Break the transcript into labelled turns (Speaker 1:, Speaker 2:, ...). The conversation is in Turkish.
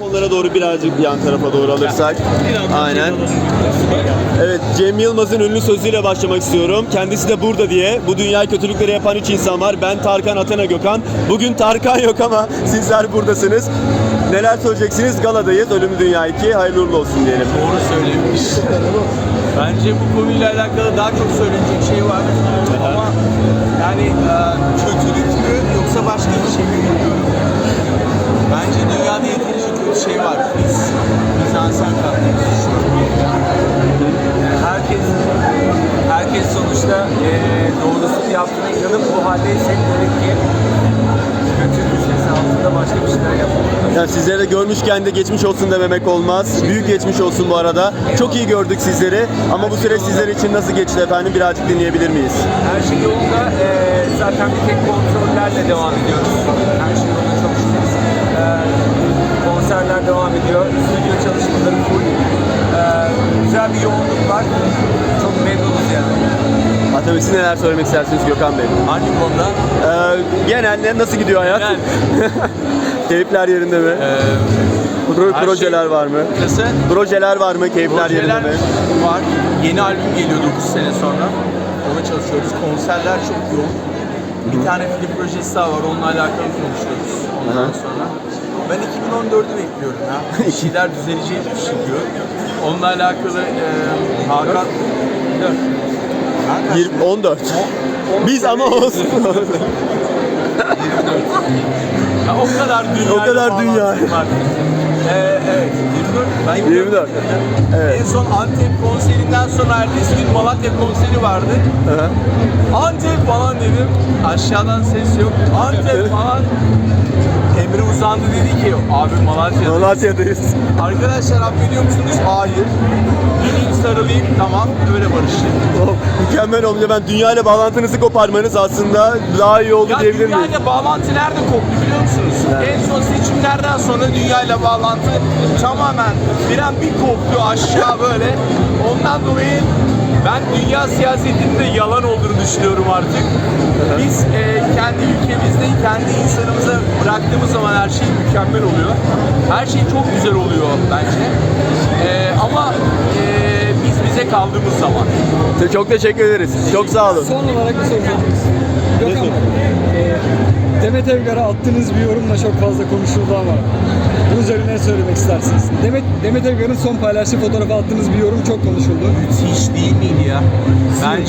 Speaker 1: Onlara doğru birazcık yan tarafa doğru alırsak. Aynen. Evet Cem Yılmaz'ın ünlü sözüyle başlamak istiyorum. Kendisi de burada diye. Bu dünya kötülükleri yapan üç insan var. Ben Tarkan, Athena, Gökhan. Bugün Tarkan yok ama sizler buradasınız. Neler söyleyeceksiniz? Galadayız. Ölümlü Dünya 2. Hayırlı uğurlu olsun diyelim.
Speaker 2: Doğru söylemiş. Bence bu konuyla alakalı daha çok söylenecek şey var. Ama yani e, kötülük mü yoksa başka bir şey mi şey var. Biz mizansen. Yani herkes herkes sonuçta e, doğrusunu yaptığına inanıp bu haldeysek demek ki kötü düşüncesi altında başka bir şeyler yapmamız
Speaker 1: Yani sizleri de görmüşken de geçmiş olsun dememek olmaz. Büyük geçmiş olsun bu arada. Çok iyi gördük sizleri. Ama bu süreç sizler için nasıl geçti efendim? Birazcık dinleyebilir miyiz?
Speaker 2: Her şey yolunda. Ee, zaten bir tek kontrollerle devam ediyoruz. Var. Çok memnunuz yani.
Speaker 1: Tabii siz neler söylemek istersiniz Gökhan Bey?
Speaker 2: Hangi konuda?
Speaker 1: Ee, genel ne- nasıl gidiyor hayat?
Speaker 2: Genel.
Speaker 1: Keyifler yerinde mi?
Speaker 2: Ee,
Speaker 1: Pro-
Speaker 2: her
Speaker 1: projeler
Speaker 2: şey-
Speaker 1: var mı?
Speaker 2: Nasıl?
Speaker 1: Projeler var mı? Keyifler yerinde
Speaker 2: Projeler
Speaker 1: mi?
Speaker 2: var. Yeni albüm geliyor 9 sene sonra. Ona çalışıyoruz. Konserler çok yoğun. Bir tane film projesi daha var. Onunla alakalı konuşuyoruz. Ondan
Speaker 1: Aha.
Speaker 2: sonra. Ben 2014'ü bekliyorum ya. Bir şeyler düzelecek çünkü. Onunla alakalı e, Hakan... Dur. Ben kaç-
Speaker 1: 20, 14.
Speaker 2: On-
Speaker 1: Biz ama olsun.
Speaker 2: Ya o kadar dünya.
Speaker 1: O kadar dünya.
Speaker 2: Ee, evet. 24. Ben
Speaker 1: 24. Evet.
Speaker 2: En son Antep konserinden sonra ertesi gün Malatya konseri vardı. Antep falan dedim. Aşağıdan ses yok. Antep falan. Emre uzandı dedi ki abi Malatya'da.
Speaker 1: Malatya'dayız.
Speaker 2: Arkadaşlar affediyor musunuz? Hayır. Gideyim sarılayım tamam öyle barıştık.
Speaker 1: Oh, mükemmel olunca ben dünya ile bağlantınızı koparmanız aslında daha iyi oldu
Speaker 2: Ya
Speaker 1: diyebilir miyiz?
Speaker 2: dünyayla bağlantı nerede koptu biliyor musunuz?
Speaker 1: Evet.
Speaker 2: En son seçimlerden sonra dünyayla bağlantı tamamen bir an bir koptu aşağı böyle. Ondan dolayı ben dünya siyasetinin de yalan olduğunu düşünüyorum artık. Biz e, kendi kendi insanımıza bıraktığımız zaman her şey mükemmel oluyor. Her şey çok güzel oluyor bence. E, ama e, biz bize kaldığımız zaman.
Speaker 1: Çok teşekkür ederiz. Çok sağ olun.
Speaker 3: Son olarak bir soru sormak istiyorum. Gökhan Bey, e, Demet Evgar'a attığınız bir yorumla çok fazla konuşuldu ama bunun üzerine ne söylemek istersiniz? Demet, Demet Evgar'ın son paylaştığı fotoğrafa attığınız bir yorum çok konuşuldu.
Speaker 2: Müthiş değil miydi ya? Bence